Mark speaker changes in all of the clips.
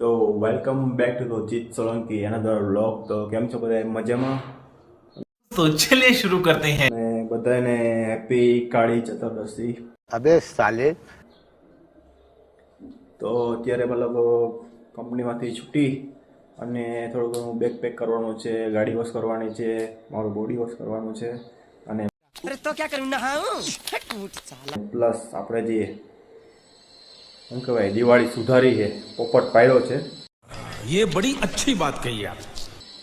Speaker 1: તો welcome back to Nojit Solanki એના દ્વારા તો કેમ છો બધા મજામાં?
Speaker 2: તો ચલે શરૂ કરતે
Speaker 1: હૈ. બધાને હેપી કાળી ચતુર્દશી.
Speaker 3: અબે સાલે.
Speaker 1: તો અત્યારે મતલબ કંપનીમાંથી છૂટી અને થોડું ઘણું બેગ પેક કરવાનું છે ગાડી વોશ કરવાની છે મારું બોડી વોશ કરવાનું છે અને
Speaker 4: તો ક્યાં કરું? ના
Speaker 1: પ્લસ આપણે જઈએ શું કહેવાય દિવાળી સુધારી છે પોપટ પાડ્યો છે
Speaker 2: ये बड़ी अच्छी बात कही आप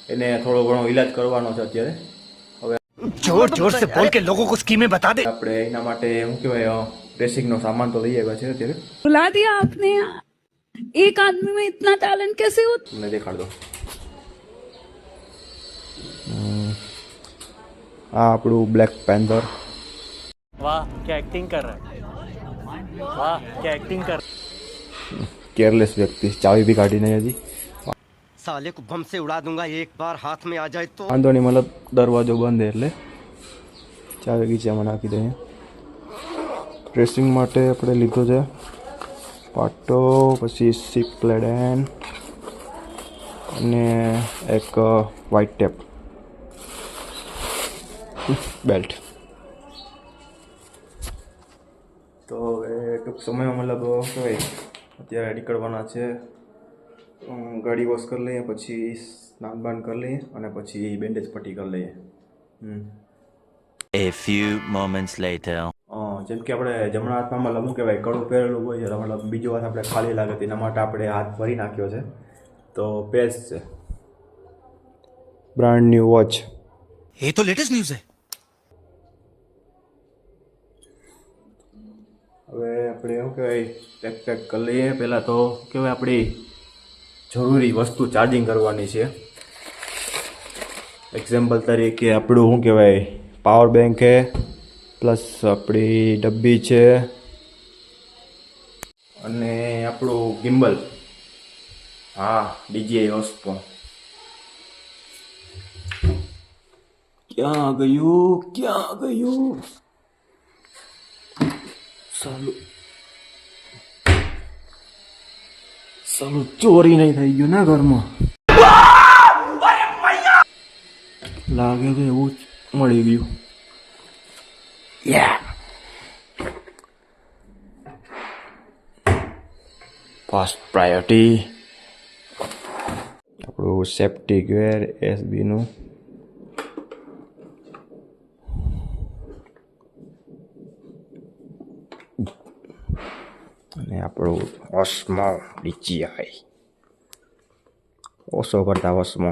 Speaker 1: એને થોડો ઘણો ઈલાજ કરવાનો છે અત્યારે હવે
Speaker 3: जोर जोर से बोल के लोगों को स्कीमें बता दे
Speaker 1: આપણે એના માટે શું કહેવાય ડ્રેસિંગનો સામાન તો લઈ આવ્યા છે અત્યારે
Speaker 5: बुला दिया आपने एक आदमी में इतना टैलेंट कैसे होता
Speaker 1: તમને દેખાડ દો આ આપણું બ્લેક પેન્થર
Speaker 6: वाह क्या एक्टिंग कर रहा વાહ કે એક્ટિંગ કર
Speaker 1: કેરલેસ વ્યક્તિ. ચાવી બી કાઢી નહીં હજી.
Speaker 4: સાલે કો બમ સે ઉડા દુંગા એક બાર હાથ મે આ જાય તો
Speaker 1: વાંધો નહીં મતલબ દરવાજો બંધ એટલે. ચાવી ગીચવા મને આપી દઈએ. ડ્રેસિંગ માટે આપણે લીધો છે પાટો પછી સીપ પ્લેડેન અને એક uh, વ્હાઇટ ટેપ બેલ્ટ. તો હવે ટૂંક સમયમાં મતલબ કહેવાય અત્યારે નીકળવાના છે. ગાડી વોશ કરી લઈએ પછી સ્નાન બાન કરી લઈએ અને પછી બેન્ડેજ પટ્ટી કરી લઈએ.
Speaker 7: A few moments later.
Speaker 1: જેમ કે આપણે જમણા હાથમાં મતલબ શું કહેવાય કડું પહેરેલું હોય છે મતલબ બીજો હાથ આપણે ખાલી લાગે તેના માટે આપણે હાથ ભરી નાખ્યો છે. તો પેસ છે. બ્રાન્ડ ન્યૂ વોચ
Speaker 2: એ તો લેટેસ્ટ ન્યૂઝ છે.
Speaker 1: હવે આપણે શું કહેવાય પેક પેક કરી લઈએ. પહેલાં તો કહેવાય, આપણી જરૂરી વસ્તુ ચાર્જિંગ કરવાની છે. એક્ઝામ્પલ તરીકે આપણું શું કહેવાય પાવર બેંક છે પ્લસ આપણી ડબ્બી છે, અને આપણું ગિમ્બલ હા ડીજીઆઈ વસ્તુ ક્યાં ગયું? ક્યાં ગયું? સાલું સાલું ચોરી નહીં થઈ ગયું ને ઘરમાં લાગે કે એવું જ મળી ગયું ફાસ્ટ પ્રાયોરિટી આપણું સેફ્ટી ગેર એસબીનું અને આપણું ઓસ્મો ડીજીઆઈ ઓછો કરતા ઓસ્મો